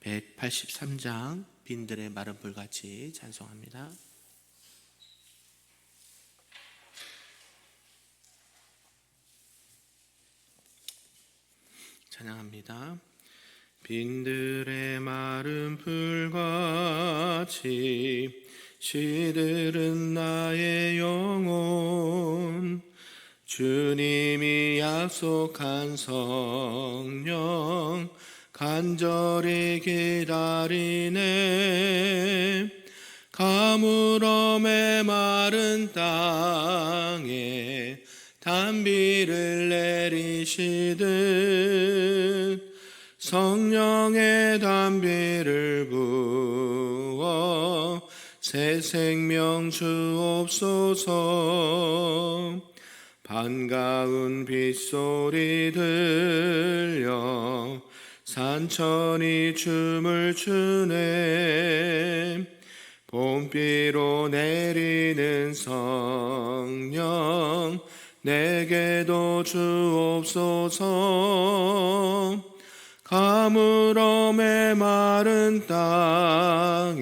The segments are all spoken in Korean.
183장 빈들의 마른 불같이 찬송합니다. 찬양합니다. 빈들의 마른 불같이 시들은 나의 영혼 주님이 약속한 성령 간절히 기다리네. 가물음의 마른 땅에 단비를 내리시듯 성령의 단비를 부어 새 생명 주옵소서. 반가운 빗소리 들려 산천이 춤을 추네. 봄비로 내리는 성령 내게도 주옵소서. 가물음의 마른 땅에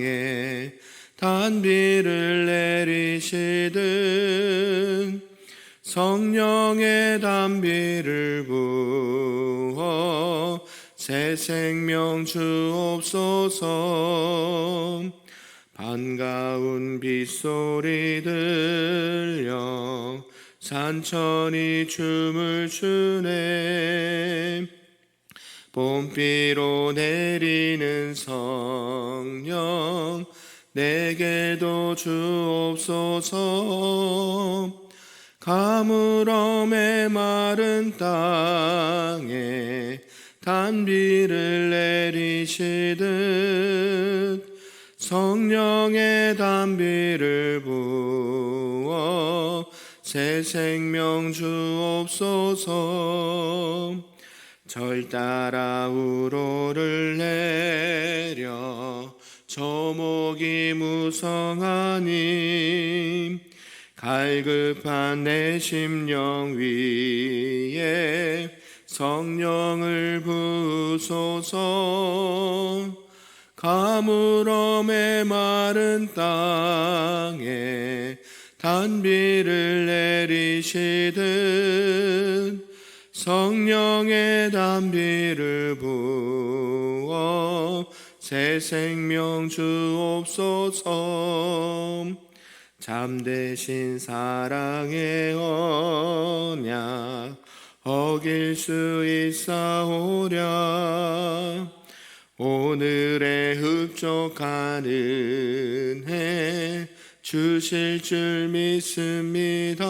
단비를 내리시듯 성령의 단비를 부어 새 생명 주옵소서 반가운 빗소리 들려 산천이 춤을 추네. 봄비로 내리는 성령 내게도 주옵소서 가물음의 마른 땅에 단비를 내리시듯 성령의 단비를 부어 새 생명 주옵소서. 절 따라 우로를 내려 저목이 무성하니 갈급한 내 심령 위에 성령을 부소서. 가물음의 마른 땅에 단비를 내리시듯 성령의 단비를 부어 새 생명 주옵소서. 잠대신 사랑의 언약 어길 수 있사오랴. 오늘의 흡족한 은혜 주실 줄 믿습니다.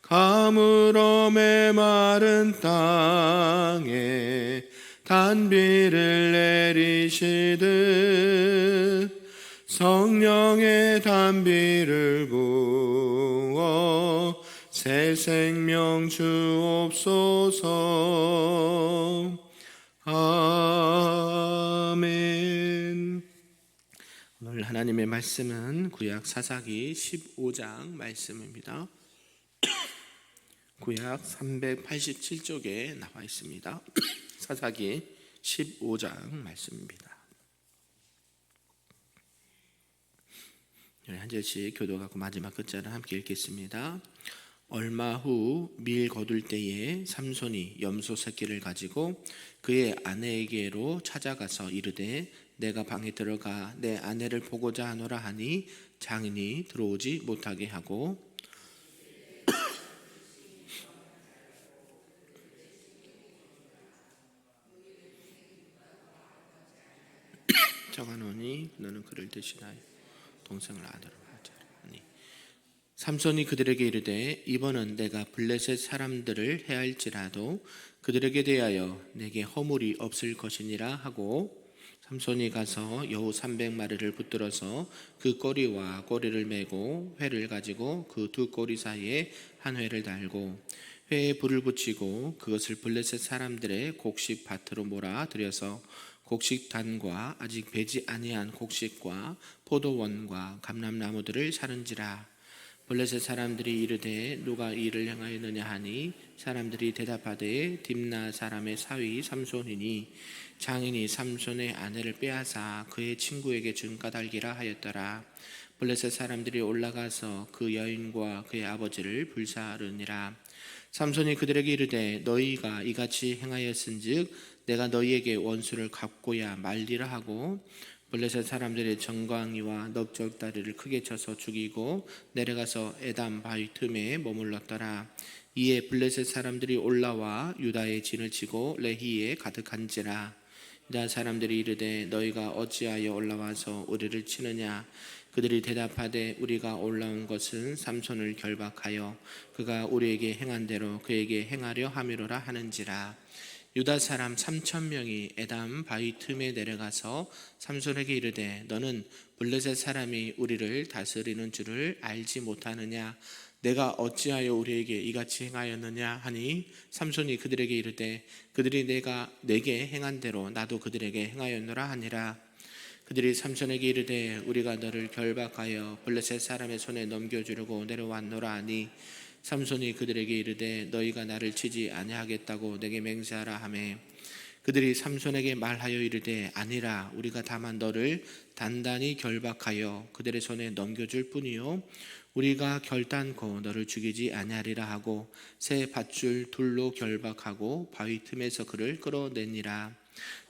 가물음의 마른 땅에 단비를 내리시듯 성령의 단비를 부어 새 생명 주옵소서. 아멘. 오늘 하나님의 말씀은 구약 사사기 15장 말씀입니다. 구약 387쪽에 나와 있습니다. 사사기 15장 말씀입니다. 네, 한 절씩 교도하고 마지막 끝자를 함께 읽겠습니다. 얼마 후 밀 거둘 때에 삼손이 염소 새끼를 가지고 그의 아내에게로 찾아가서 이르되 내가 방에 들어가 내 아내를 보고자 하노라 하니 장인이 들어오지 못하게 하고 정하노니 너는 그를 대신하여 동생을 아들로 삼손이 그들에게 이르되 이번은 내가 블레셋 사람들을 해할지라도 그들에게 대하여 내게 허물이 없을 것이니라 하고 삼손이 가서 여우 300마리를 붙들어서 그 꼬리와 꼬리를 메고 회를 가지고 그 두 꼬리 사이에 한 회를 달고 회에 불을 붙이고 그것을 블레셋 사람들의 곡식 밭으로 몰아 들여서 곡식 단과 아직 배지 아니한 곡식과 포도원과 감람나무들을 사른지라 블레셋 사람들이 이르되 누가 이 일을 행하였느냐 하니 사람들이 대답하되 딥나 사람의 사위 삼손이니 장인이 삼손의 아내를 빼앗아 그의 친구에게 준 까닭이라 하였더라. 블레셋 사람들이 올라가서 그 여인과 그의 아버지를 불사르니라. 삼손이 그들에게 이르되 너희가 이같이 행하였은즉 내가 너희에게 원수를 갚고야 말리라 하고 블레셋 사람들의 정광이와 넉적다리를 크게 쳐서 죽이고 내려가서 에담 바위 틈에 머물렀더라. 이에 블레셋 사람들이 올라와 유다의 진을 치고 레히에 가득한지라. 유다 사람들이 이르되 너희가 어찌하여 올라와서 우리를 치느냐? 그들이 대답하되 우리가 올라온 것은 삼손을 결박하여 그가 우리에게 행한 대로 그에게 행하려 함이로라 하는지라 유다 사람 3천 명이 에담 바위 틈에 내려가서 삼손에게 이르되 너는 블레셋 사람이 우리를 다스리는 줄을 알지 못하느냐? 내가 어찌하여 우리에게 이같이 행하였느냐? 하니 삼손이 그들에게 이르되 그들이 내가 내게 행한 대로 나도 그들에게 행하였노라 하니라. 그들이 삼손에게 이르되 우리가 너를 결박하여 블레셋 사람의 손에 넘겨주려고 내려왔노라 하니 삼손이 그들에게 이르되 너희가 나를 치지 아니하겠다고 내게 맹세하라 하매. 그들이 삼손에게 말하여 이르되 아니라 우리가 다만 너를 단단히 결박하여 그들의 손에 넘겨줄 뿐이요. 우리가 결단코 너를 죽이지 아니하리라 하고 새 밧줄 둘로 결박하고 바위 틈에서 그를 끌어내니라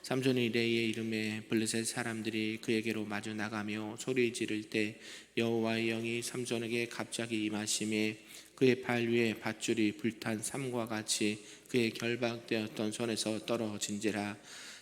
삼손이 레이의 이름에 블레셋 사람들이 그에게로 마주 나가며 소리 지를 때 여호와의 영이 삼손에게 갑자기 임하심에 그의 발 위에 밧줄이 불탄 삼과 같이 그의 결박되었던 손에서 떨어진지라.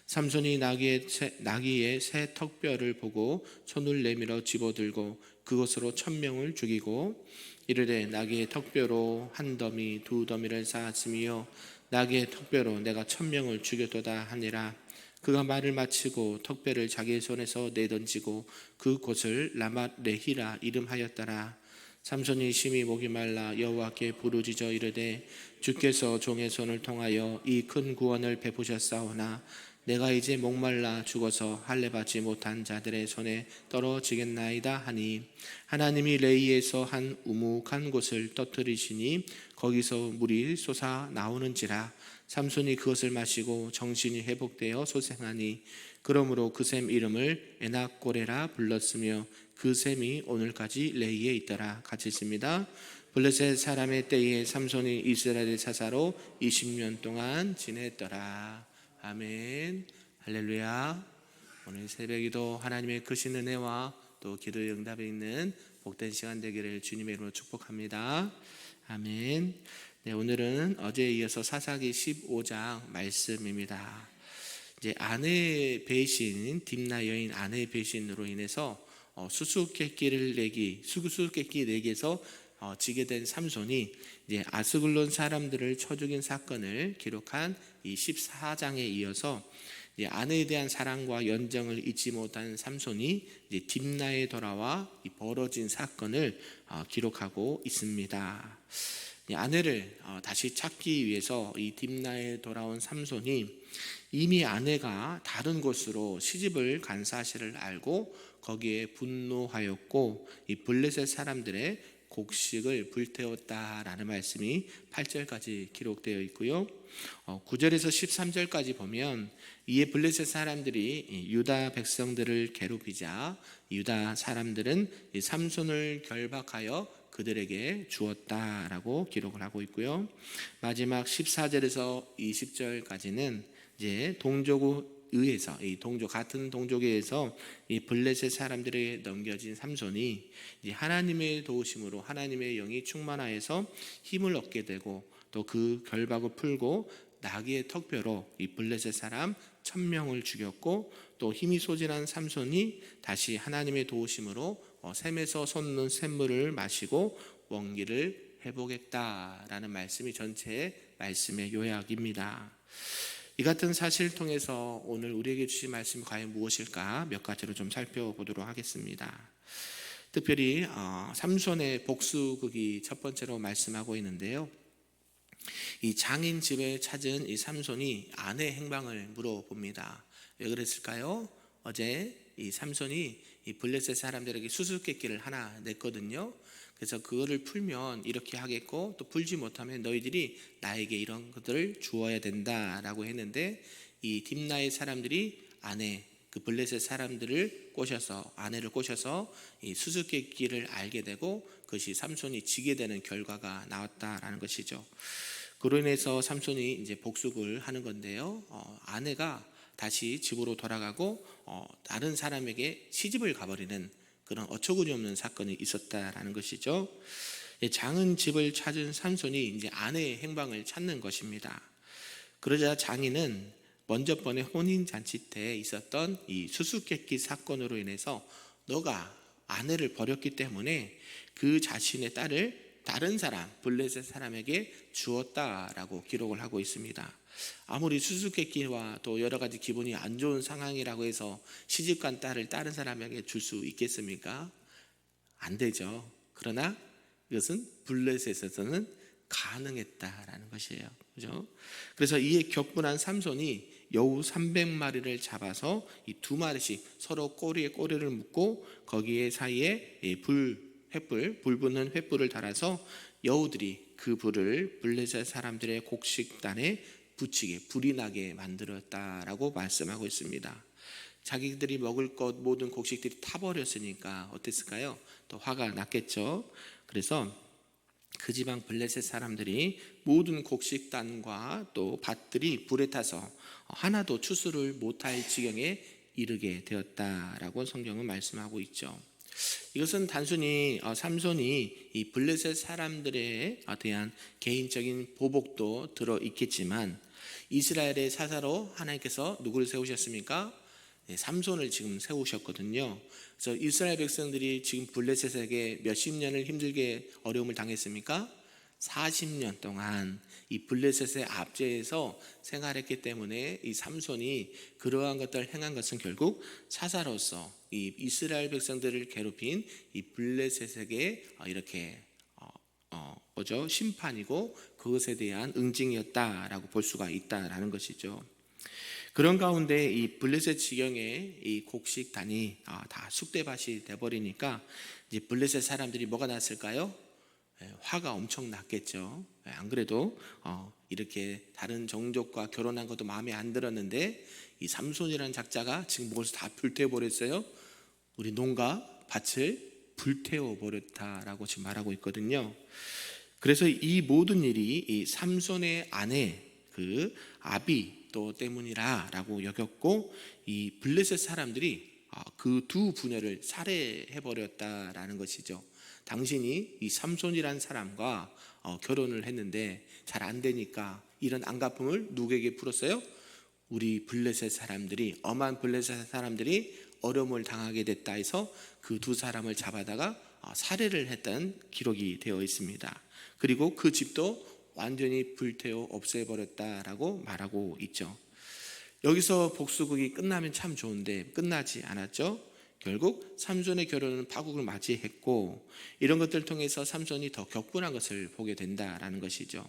삼손이 나귀의 새, 나귀의 새 턱뼈를 보고 손을 내밀어 집어들고 그것으로 천 명을 죽이고 이르되 나귀의 턱뼈로 한 더미 두 더미를 쌓았으며 나귀의 턱뼈로 내가 천 명을 죽였도다 하니라. 그가 말을 마치고 턱뼈를 자기의 손에서 내던지고 그 곳을 라맛 레히라 이름하였더라. 삼손이 심히 목이 말라 여호와께 부르짖어 이르되 주께서 종의 손을 통하여 이 큰 구원을 베푸셨사오나 내가 이제 목말라 죽어서 할례 받지 못한 자들의 손에 떨어지겠나이다 하니 하나님이 레이에서 한 우묵한 곳을 떠뜨리시니 거기서 물이 솟아 나오는지라 삼손이 그것을 마시고 정신이 회복되어 소생하니 그러므로 그 샘 이름을 에낙고레라 불렀으며 그 샘이 오늘까지 레이에 있더라 같이 있습니다. 블레셋 사람의 때에 삼손이 이스라엘 사사로 20년 동안 지냈더라. 아멘. 할렐루야. 오늘 새벽에도 하나님의 크신 은혜와 또 기도의 응답에 있는 복된 시간 되기를 주님의 이름으로 축복합니다. 아멘. 네, 오늘은 어제에 이어서 사사기 15장 말씀입니다. 이제 아내 배신, 딥나 여인 아내 배신으로 인해서 어, 수수께끼를 내기, 수수께끼 내기에서 어, 지게 된 삼손이 이제 아스글론 사람들을 쳐 죽인 사건을 기록한 이 14장에 이어서 아내에 대한 사랑과 연정을 잊지 못한 삼손이 딥나에 돌아와 이 벌어진 사건을 어, 기록하고 있습니다. 이 아내를 어, 다시 찾기 위해서 이 딥나에 돌아온 삼손이 이미 아내가 다른 곳으로 시집을 간 사실을 알고 거기에 분노하였고 이 블레셋 사람들의 곡식을 불태웠다라는 말씀이 8절까지 기록되어 있고요. 어, 9절에서 13절까지 보면 이에 블레셋 사람들이 이 유다 백성들을 괴롭히자 유다 사람들은 이 삼손을 결박하여 그들에게 주었다라고 기록을 하고 있고요. 마지막 14절에서 20절까지는 이제 동족의 의해서 이 동족 같은 동족에서 이 블레셋 사람들에게 넘겨진 삼손이 하나님의 도우심으로 하나님의 영이 충만하여서 힘을 얻게 되고 또 그 결박을 풀고 나귀의 턱뼈로 이 블레셋 사람 천 명을 죽였고 또 힘이 소진한 삼손이 다시 하나님의 도우심으로 어, 샘에서 솟는 샘물을 마시고 원기를 회복했다라는 말씀이 전체의 말씀의 요약입니다. 이 같은 사실을 통해서 오늘 우리에게 주신 말씀이 과연 무엇일까 몇 가지로 좀 살펴보도록 하겠습니다. 특별히 어, 삼손의 복수극이 첫 번째로 말씀하고 있는데요. 이 장인 집에 찾은 이 삼손이 아내 행방을 물어봅니다. 왜 그랬을까요? 어제 이 삼손이 이 블레셋 사람들에게 수수께끼를 하나 냈거든요. 그래서 그거를 풀면 이렇게 하겠고 또 풀지 못하면 너희들이 나에게 이런 것들을 주어야 된다라고 했는데 이 딥나의 사람들이 아내 그 블레셋 사람들을 꼬셔서 아내를 꼬셔서 이 수수께끼를 알게 되고 그것이 삼손이 지게 되는 결과가 나왔다라는 것이죠. 그로 인해서 삼손이 이제 복수를 하는 건데요. 어, 아내가 다시 집으로 돌아가고 어, 다른 사람에게 시집을 가버리는 그런 어처구니 없는 사건이 있었다라는 것이죠. 예, 장은 집을 찾은 삼손이 이제 아내의 행방을 찾는 것입니다. 그러자 장인은 먼저 번에 혼인 잔치 때 있었던 이 수수께끼 사건으로 인해서 너가 아내를 버렸기 때문에 그 자신의 딸을 다른 사람 블레셋 사람에게 주었다라고 기록을 하고 있습니다. 아무리 수수께끼와 또 여러 가지 기분이 안 좋은 상황이라고 해서 시집간 딸을 다른 사람에게 줄 수 있겠습니까? 안 되죠. 그러나 이것은 블레셋에서는 가능했다라는 것이에요. 그죠? 그래서 이에 격분한 삼손이 여우 300마리를 잡아서 이 두 마리씩 서로 꼬리에 꼬리를 묶고 거기에 사이에 이불 횃불 불 붙는 횃불을 달아서 여우들이 그 불을 블레셋 사람들의 곡식단에 붙이게 불이 나게 만들었다라고 말씀하고 있습니다. 자기들이 먹을 것 모든 곡식들이 타버렸으니까 어땠을까요? 또 화가 났겠죠. 그래서 그 지방 블레셋 사람들이 모든 곡식단과 또 밭들이 불에 타서 하나도 추수를 못할 지경에 이르게 되었다라고 성경은 말씀하고 있죠. 이것은 단순히 어, 삼손이 이 블레셋 사람들에 대한 개인적인 보복도 들어 있겠지만 이스라엘의 사사로 하나님께서 누구를 세우셨습니까? 네, 삼손을 지금 세우셨거든요. 그래서 이스라엘 백성들이 지금 블레셋에게 몇십 년을 힘들게 어려움을 당했습니까? 40년 동안 이 블레셋의 압제에서 생활했기 때문에 이 삼손이 그러한 것들을 행한 것은 결국 사사로서 이 이스라엘 백성들을 괴롭힌 이 블레셋에게 이렇게 어, 어, 뭐죠 심판이고 그것에 대한 응징이었다라고 볼 수가 있다라는 것이죠. 그런 가운데 이 블레셋 지경의 이 곡식 단이 아, 다 쑥대밭이 돼버리니까 이제 블레셋 사람들이 뭐가 났을까요? 예, 화가 엄청 났겠죠. 예, 안 그래도 어, 이렇게 다른 종족과 결혼한 것도 마음에 안 들었는데 이 삼손이라는 작자가 지금 무엇을 다 불태워 버렸어요. 우리 농가 밭을 불태워 버렸다라고 지금 말하고 있거든요. 그래서 이 모든 일이 이 삼손의 아내 그 아비 또 때문이라라고 여겼고 이 블레셋 사람들이 그 두 부녀를 살해해 버렸다라는 것이죠. 당신이 이 삼손이라는 사람과 어, 결혼을 했는데 잘 안 되니까 이런 안갚음을 누구에게 풀었어요? 우리 블레셋 사람들이 엄한 블레셋 사람들이 어려움을 당하게 됐다 해서 그 두 사람을 잡아다가 어, 살해를 했던 기록이 되어 있습니다. 그리고 그 집도 완전히 불태워 없애버렸다라고 말하고 있죠. 여기서 복수극이 끝나면 참 좋은데 끝나지 않았죠. 결국 삼손의 결혼은 파국을 맞이했고 이런 것들을 통해서 삼손이 더 격분한 것을 보게 된다라는 것이죠.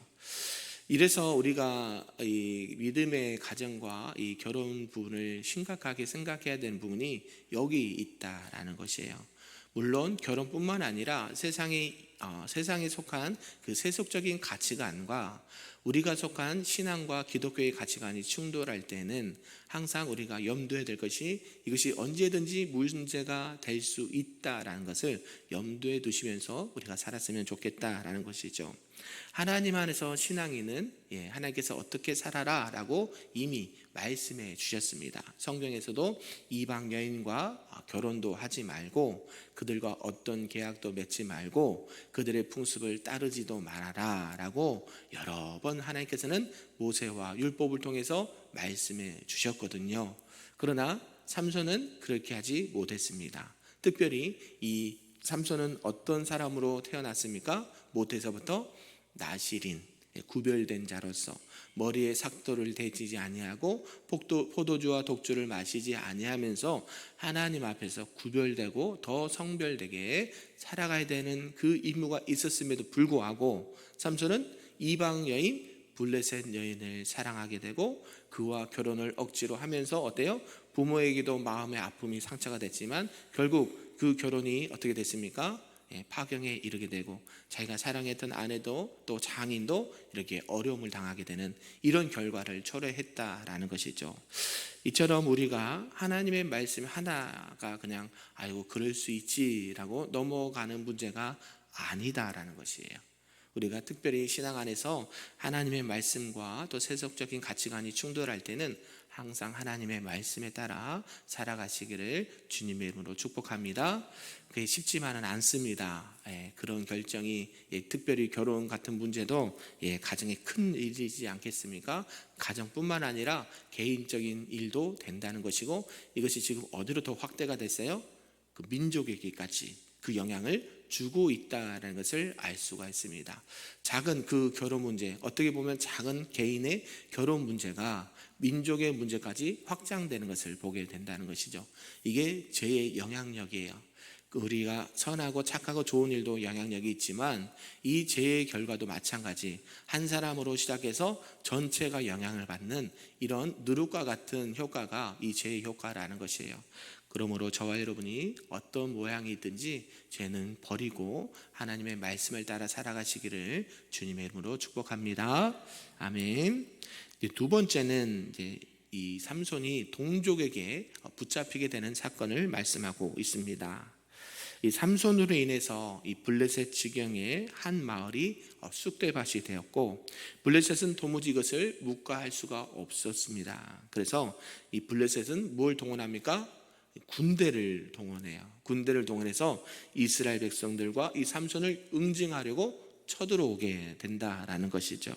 이래서 우리가 이 믿음의 가정과 이 결혼 부분을 심각하게 생각해야 되는 부분이 여기 있다라는 것이에요. 물론 결혼뿐만 아니라 세상에 어, 세상에 속한 그 세속적인 가치관과 우리가 속한 신앙과 기독교의 가치관이 충돌할 때는 항상 우리가 염두에 될 것이 이것이 언제든지 문제가 될 수 있다라는 것을 염두에 두시면서 우리가 살았으면 좋겠다라는 것이죠. 하나님 안에서 신앙인은 예, 하나님께서 어떻게 살아라라고 이미 말씀해 주셨습니다. 성경에서도 이방 여인과 결혼도 하지 말고 그들과 어떤 계약도 맺지 말고 그들의 풍습을 따르지도 말아라라고 여러 번 하나님께서는 모세와 율법을 통해서 말씀해 주셨거든요. 그러나 삼손은 그렇게 하지 못했습니다. 특별히 이 삼손은 어떤 사람으로 태어났습니까? 모태에서부터 나시린 구별된 자로서 머리에 삭도를 대지지 아니하고 폭도, 포도주와 독주를 마시지 아니하면서 하나님 앞에서 구별되고 더 성별되게 살아가야 되는 그 임무가 있었음에도 불구하고 삼손은 이방 여인 블레셋 여인을 사랑하게 되고 그와 결혼을 억지로 하면서 어때요? 부모에게도 마음의 아픔이 상처가 됐지만 결국 그 결혼이 어떻게 됐습니까? 예, 파경에 이르게 되고 자기가 사랑했던 아내도 또 장인도 이렇게 어려움을 당하게 되는 이런 결과를 초래했다라는 것이죠. 이처럼 우리가 하나님의 말씀 하나가 그냥 아이고 그럴 수 있지라고 넘어가는 문제가 아니다라는 것이에요. 우리가 특별히 신앙 안에서 하나님의 말씀과 또 세속적인 가치관이 충돌할 때는 항상 하나님의 말씀에 따라 살아가시기를 주님의 이름으로 축복합니다. 그게 쉽지만은 않습니다. 예, 그런 결정이 예, 특별히 결혼 같은 문제도 예, 가정에 큰 일이지 않겠습니까? 가정뿐만 아니라 개인적인 일도 된다는 것이고 이것이 지금 어디로 더 확대가 됐어요? 그 민족에게까지 그 영향을 주고 있다는 것을 알 수가 있습니다. 작은 그 결혼 문제, 어떻게 보면 작은 개인의 결혼 문제가 민족의 문제까지 확장되는 것을 보게 된다는 것이죠. 이게 죄의 영향력이에요. 우리가 선하고 착하고 좋은 일도 영향력이 있지만 이 죄의 결과도 마찬가지 한 사람으로 시작해서 전체가 영향을 받는 이런 누룩과 같은 효과가 이 죄의 효과라는 것이에요. 그러므로 저와 여러분이 어떤 모양이든지 죄는 버리고 하나님의 말씀을 따라 살아가시기를 주님의 이름으로 축복합니다. 아멘. 두 번째는 이제 이 삼손이 동족에게 붙잡히게 되는 사건을 말씀하고 있습니다. 이 삼손으로 인해서 이 블레셋 지경의 한 마을이 쑥대밭이 되었고 블레셋은 도무지 이것을 묵과할 수가 없었습니다. 그래서 이 블레셋은 뭘 동원합니까? 군대를 동원해요. 군대를 동원해서 이스라엘 백성들과 이 삼손을 응징하려고 쳐들어오게 된다라는 것이죠.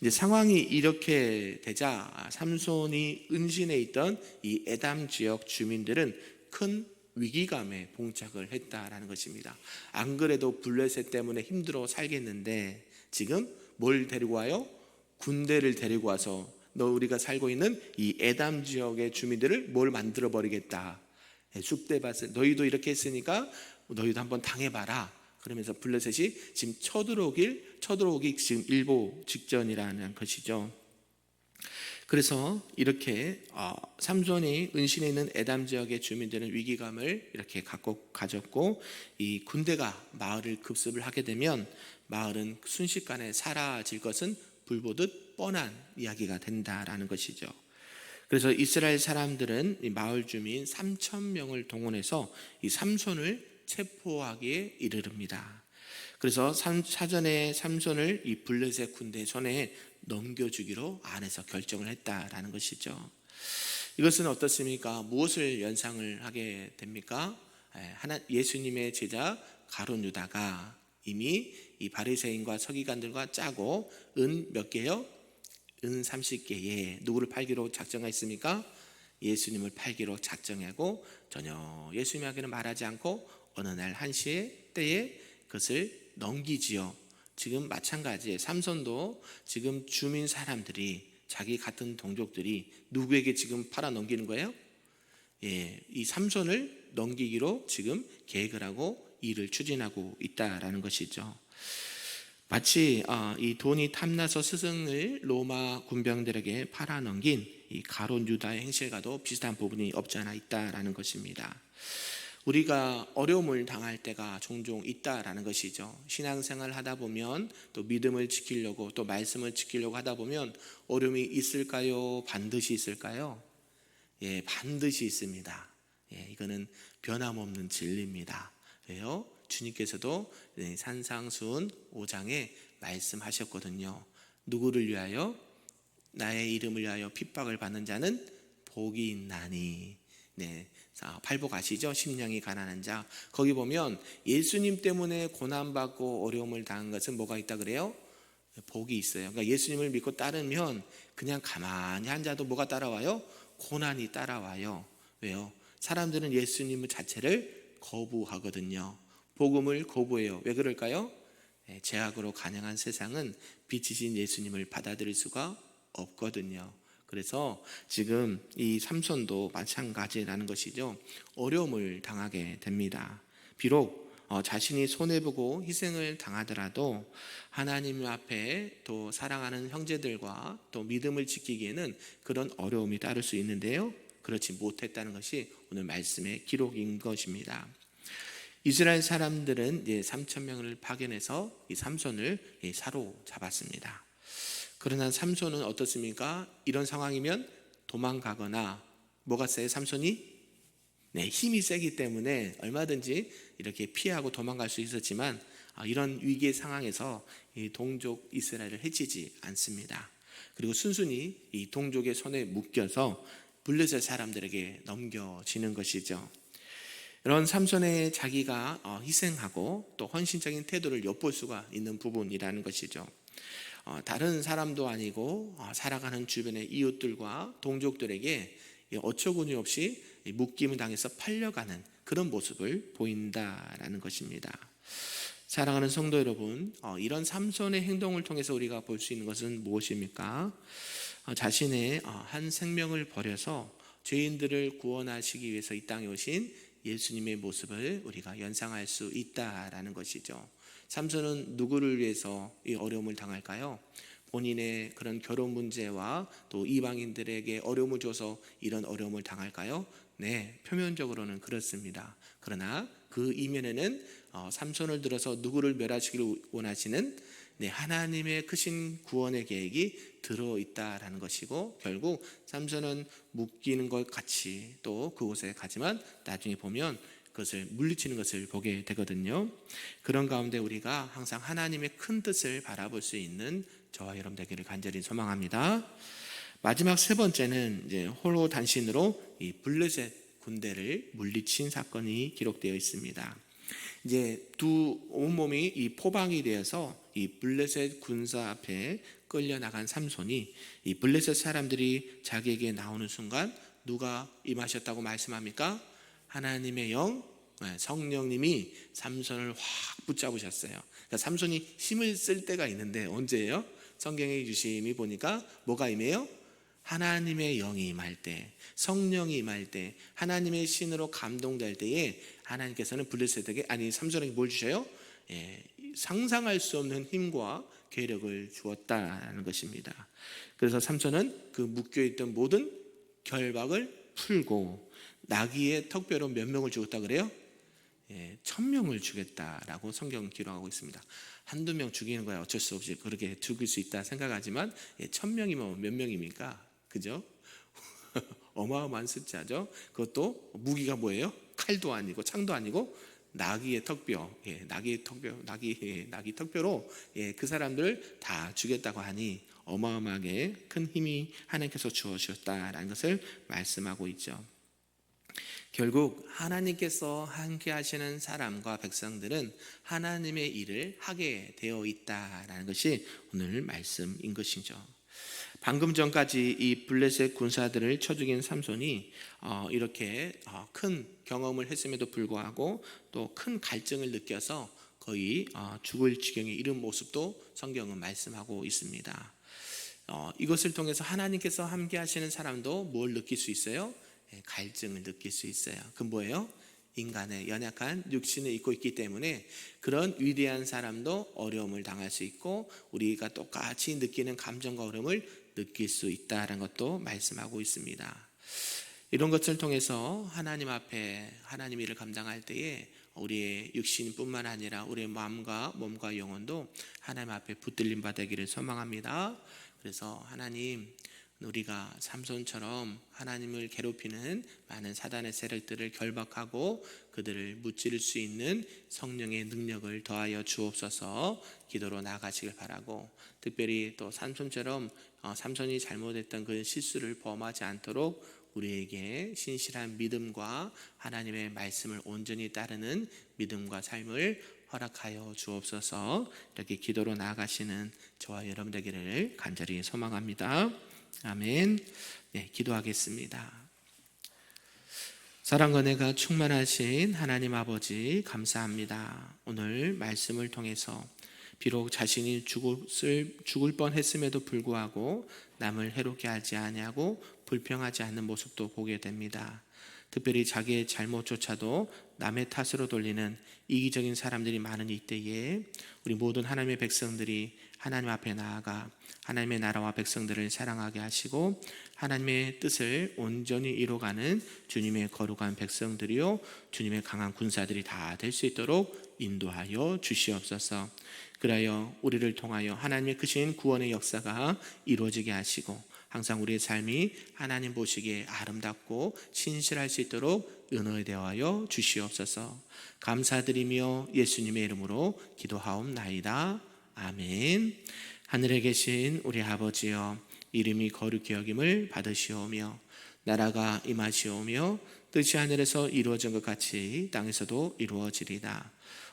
이제 상황이 이렇게 되자 삼손이 은신해 있던 이 에담 지역 주민들은 큰 위기감에 봉착을 했다라는 것입니다. 안 그래도 블레셋 때문에 힘들어 살겠는데 지금 뭘 데리고 와요? 군대를 데리고 와서 너 우리가 살고 있는 이 에담 지역의 주민들을 뭘 만들어 버리겠다. 예, 쑥대밭을 너희도 이렇게 했으니까 너희도 한번 당해봐라. 그러면서 블레셋이 지금 쳐들어오길 쳐들어오기 지금 일보 직전이라는 것이죠. 그래서 이렇게 어, 삼손이 은신에 있는 에담 지역의 주민들은 위기감을 이렇게 갖고 가졌고 이 군대가 마을을 급습을 하게 되면 마을은 순식간에 사라질 것은 불보듯 뻔한 이야기가 된다라는 것이죠. 그래서 이스라엘 사람들은 이 마을 주민 3천 명을 동원해서 이 삼손을 체포하기에 이르릅니다. 그래서 사전에 삼손을 이 블레셋 군대 손에 넘겨주기로 안에서 결정을 했다라는 것이죠. 이것은 어떻습니까? 무엇을 연상을 하게 됩니까? 예수님의 제자 가론 유다가 이미 이 바리새인과 서기관들과 짜고 은 몇 개요? 은 30개에 누구를 팔기로 작정했습니까? 예수님을 팔기로 작정하고 전혀 예수님에게는 말하지 않고 어느 날 한시에 때에 그것을 넘기지요. 지금 마찬가지에 삼손도 지금 주민 사람들이 자기 같은 동족들이 누구에게 지금 팔아 넘기는 거예요? 예, 이 삼손을 넘기기로 지금 계획을 하고 일을 추진하고 있다라는 것이죠. 마치 아, 이 돈이 탐나서 스승을 로마 군병들에게 팔아 넘긴 이 가론 유다의 행실과도 비슷한 부분이 없지 않아 있다라는 것입니다. 우리가 어려움을 당할 때가 종종 있다라는 것이죠. 신앙생활 하다 보면 또 믿음을 지키려고 또 말씀을 지키려고 하다 보면 어려움이 있을까요? 반드시 있을까요? 예, 반드시 있습니다. 예, 이거는 변함없는 진리입니다. 왜요? 주님께서도 네, 산상순 5장에 말씀하셨거든요. 누구를 위하여 나의 이름을 위하여 핍박을 받는 자는 복이 있나니. 네. 자, 팔복 아시죠? 심령이 가난한 자. 거기 보면 예수님 때문에 고난받고 어려움을 당한 것은 뭐가 있다 그래요? 복이 있어요. 그러니까 예수님을 믿고 따르면 그냥 가만히 앉아도 뭐가 따라와요? 고난이 따라와요. 왜요? 사람들은 예수님 자체를 거부하거든요. 복음을 거부해요. 왜 그럴까요? 네, 죄악으로 간영한 세상은 빛이신 예수님을 받아들일 수가 없거든요. 그래서 지금 이 삼손도 마찬가지라는 것이죠. 어려움을 당하게 됩니다. 비록 어, 자신이 손해보고 희생을 당하더라도 하나님 앞에 또 사랑하는 형제들과 또 믿음을 지키기에는 그런 어려움이 따를 수 있는데요. 그렇지 못했다는 것이 오늘 말씀의 기록인 것입니다. 이스라엘 사람들은 이제 3천 명을 파견해서 이 삼손을 사로잡았습니다. 그러나 삼손은 어떻습니까? 이런 상황이면 도망가거나 뭐가 세요? 삼손이 네, 힘이 세기 때문에 얼마든지 이렇게 피하고 도망갈 수 있었지만 아, 이런 위기의 상황에서 이 동족 이스라엘을 해치지 않습니다. 그리고 순순히 이 동족의 손에 묶여서 블레셋 사람들에게 넘겨지는 것이죠. 이런 삼손의 자기가 어, 희생하고 또 헌신적인 태도를 엿볼 수가 있는 부분이라는 것이죠. 어, 다른 사람도 아니고 어, 살아가는 주변의 이웃들과 동족들에게 어처구니 없이 묶임을 당해서 팔려가는 그런 모습을 보인다라는 것입니다. 사랑하는 성도 여러분, 이런 삼손의 행동을 통해서 우리가 볼 수 있는 것은 무엇입니까? 자신의 한 생명을 버려서 죄인들을 구원하시기 위해서 이 땅에 오신 예수님의 모습을 우리가 연상할 수 있다라는 것이죠. 삼손은 누구를 위해서 이 어려움을 당할까요? 본인의 그런 결혼 문제와 또 이방인들에게 어려움을 줘서 이런 어려움을 당할까요? 네, 표면적으로는 그렇습니다. 그러나 그 이면에는 어, 삼손을 들어서 누구를 멸하시기를 원하시는 네, 하나님의 크신 구원의 계획이 들어 있다라는 것이고 결국 삼손은 묶이는 것 같이 또 그곳에 가지만 나중에 보면 그것을 물리치는 것을 보게 되거든요. 그런 가운데 우리가 항상 하나님의 큰 뜻을 바라볼 수 있는 저와 여러분 되기를 간절히 소망합니다. 마지막 세 번째는 이제 홀로 단신으로 이 블레셋 군대를 물리친 사건이 기록되어 있습니다. 이제 두 온몸이 이 포방이 되어서 이 블레셋 군사 앞에 끌려 나간 삼손이 이 블레셋 사람들이 자기에게 나오는 순간 누가 임하셨다고 말씀합니까? 하나님의 영 네, 성령님이 삼손을 확 붙잡으셨어요. 그러니까 삼손이 힘을 쓸 때가 있는데 언제예요? 성경의 유심히 보니까 뭐가 임해요? 하나님의 영이 임할 때, 성령이 임할 때, 하나님의 신으로 감동될 때에 하나님께서는 블레셋에게 아니 삼손에게 뭘 주셔요? 예, 상상할 수 없는 힘과 괴력을 주었다는 것입니다. 그래서 삼손은 그 묶여 있던 모든 결박을 풀고 나귀의 턱뼈로 몇 명을 죽었다 그래요? 예, 천 명을 주겠다라고 성경 기록하고 있습니다. 한두 명 죽이는 거야 어쩔 수 없이 그렇게 죽일 수 있다 생각하지만 예, 천 명이면 몇 명입니까? 그죠? 어마어마한 숫자죠. 그것도 무기가 뭐예요? 칼도 아니고 창도 아니고 나귀의 턱뼈, 예, 나귀의 턱뼈, 나귀, 예, 나귀 턱뼈로 예, 그 사람들 다 죽였다고 하니 어마어마하게 큰 힘이 하나님께서 주어주셨다라는 것을 말씀하고 있죠. 결국 하나님께서 함께 하시는 사람과 백성들은 하나님의 일을 하게 되어 있다라는 것이 오늘 말씀인 것이죠. 방금 전까지 이 블레셋 군사들을 쳐 죽인 삼손이 어, 이렇게 어, 큰 경험을 했음에도 불구하고 또 큰 갈증을 느껴서 거의 어, 죽을 지경에 이른 모습도 성경은 말씀하고 있습니다. 이것을 통해서 하나님께서 함께 하시는 사람도 뭘 느낄 수 있어요? 예, 갈증을 느낄 수 있어요. 그 뭐예요? 인간의 연약한 육신을 입고 있기 때문에 그런 위대한 사람도 어려움을 당할 수 있고 우리가 똑같이 느끼는 감정과 어려움을 느낄 수 있다는 것도 말씀하고 있습니다. 이런 것을 통해서 하나님 앞에 하나님 일을 감당할 때에 우리의 육신뿐만 아니라 우리의 마음과 몸과 영혼도 하나님 앞에 붙들림 받기를 소망합니다. 그래서 하나님 우리가 삼손처럼 하나님을 괴롭히는 많은 사단의 세력들을 결박하고 그들을 무찌를 수 있는 성령의 능력을 더하여 주옵소서 기도로 나가시길 바라고 특별히 또 삼손처럼 어, 삼손이 잘못했던 그 실수를 범하지 않도록 우리에게 신실한 믿음과 하나님의 말씀을 온전히 따르는 믿음과 삶을 허락하여 주옵소서 이렇게 기도로 나아가시는 저와 여러분 되기를 간절히 소망합니다. 아멘. 네, 기도하겠습니다. 사랑과 내가 충만하신 하나님 아버지 감사합니다. 오늘 말씀을 통해서 비록 자신이 죽을, 죽을 뻔했음에도 불구하고 남을 해롭게 하지 아니하고 불평하지 않는 모습도 보게 됩니다. 특별히 자기의 잘못조차도 남의 탓으로 돌리는 이기적인 사람들이 많은 이때에 우리 모든 하나님의 백성들이 하나님 앞에 나아가 하나님의 나라와 백성들을 사랑하게 하시고 하나님의 뜻을 온전히 이루어가는 주님의 거룩한 백성들이요 주님의 강한 군사들이 다 될 수 있도록 인도하여 주시옵소서. 그리하여 우리를 통하여 하나님의 크신 구원의 역사가 이루어지게 하시고 항상 우리의 삶이 하나님 보시기에 아름답고 신실할 수 있도록 은혜에 대하여 주시옵소서. 감사드리며 예수님의 이름으로 기도하옵나이다. 아멘. 하늘에 계신 우리 아버지여 이름이 거룩히 여김을 받으시오며 나라가 임하시오며 뜻이 하늘에서 이루어진 것 같이 땅에서도 이루어지리다.